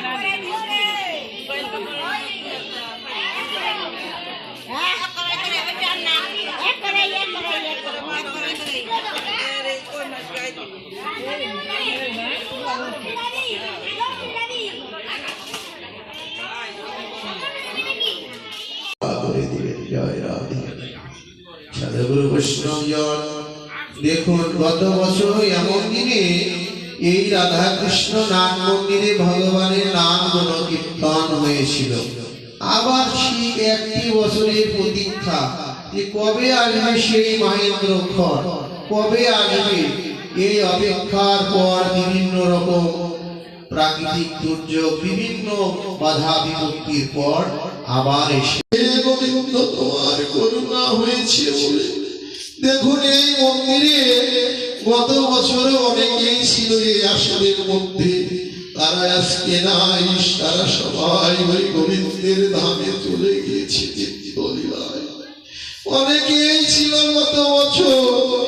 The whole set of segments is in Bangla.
করে দেখুন গত বছর এমন দিনে এই রাধা কৃষ্ণ নাম মন্দিরে ভগবানের নাম গুণ কীর্তন হয়েছিল। আবার সেই একটি বছরের প্রতীক্ষা যে কবে আসবে সেই মহেন্দ্র ক্ষণ, কবে আসবে এই অপেক্ষার পর বিভিন্ন রকম প্রাকৃতিক দুর্যোগ, বিভিন্ন বাধা বিপত্তির পর আবার এসে তোমার করুণা হয়েছে দেখুন এই মন্দিরে গত বছরে অনেকেই ছিল এই আসনের মধ্যে। তারা আজকে নাই, তারা সবাই ওই গোবিন্দের ধামে চলে গিয়েছে অনেকেই ছিল গত বছর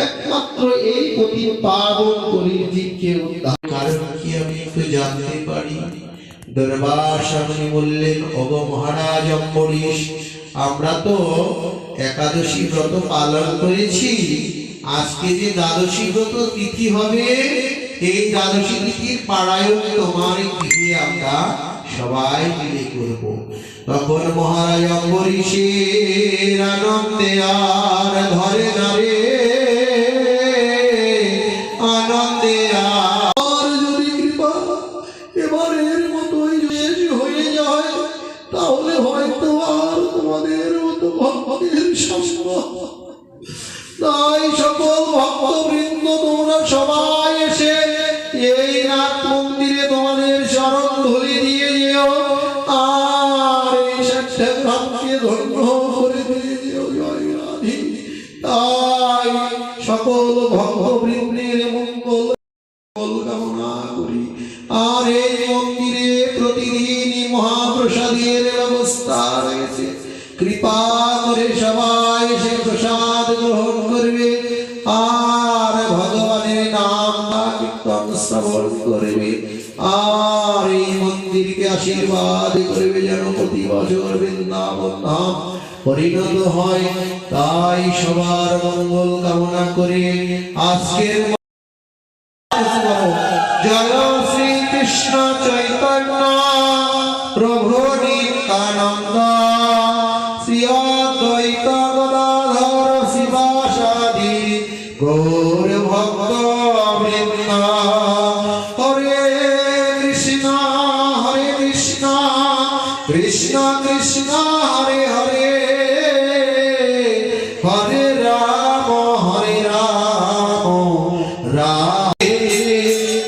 একমাত্র এই প্রতি পাবন কলির জীবকে উদ্ধার কারণ কি আমি একটু জানতে পারি? দরবার সামনে বললেন অগ মহারাজ, অম্বরীশ, আমরা তো একাদশী ব্রত পালন করেছি। আজকে যে দ্বাদশী ব্রত তিথি হবে, এই দ্বাদশী তিথির পাড়ায়ন তোমার তিথি আমরা সবাই মিলে করব। তখন মহারাজ অম্বরীশের আনন্দে আর ধরে না সকল ভক্তবৃন্দ তোমরা সবাই এসে এই নাথ মন্দিরে তোমাদের ধরে দিয়ে যেও, আর এই সত্যগ্রামকে ধন্য করে দিয়ে যেও, জয় তাই সকল ভক্তবৃন্দের মঙ্গল প্রতিদিনই ব্যবস্থা রয়েছে। কৃপা করে সবাই প্রসাদ গ্রহণ করবে আর ভগবানের নাম কীর্তন শ্রবণ করবে। আর এই মন্দিরকে আশীর্বাদ করবে যেন প্রতি বছর বৃন্দাবন ধাম পরিণত হয়। তাই সবার মঙ্গল কামনা করে আজকের জয় শ্রী কৃষ্ণ চৈতন্য প্রভু। শিবাসাদি গৌর ভক্ত বৃন্দ। হরে কৃষ্ণ হরে কৃষ্ণ কৃষ্ণ কৃষ্ণ, হরে হরে। হরে রাম হরে রাম, রাধে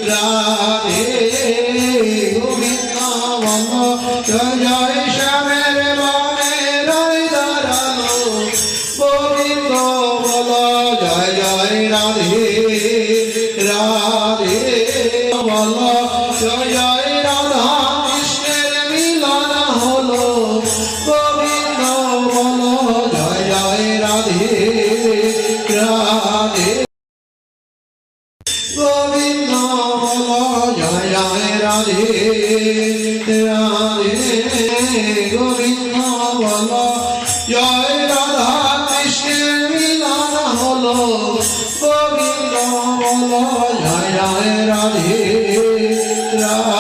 রাধে। গোবিন্দ জয়। জয় রাধা, কৃষ্ণের মিলন হলো। গোবিন্দ বলো, জয় জয় রাধে রাধে। গোবিন্দ বলো, জয় জয় রাধে রাধে। গোবিন্দ বলো, জয় রাধা, কৃষ্ণের মিলন হলো। গোবিন্দ বলো, জয় জয় রাধে। Hare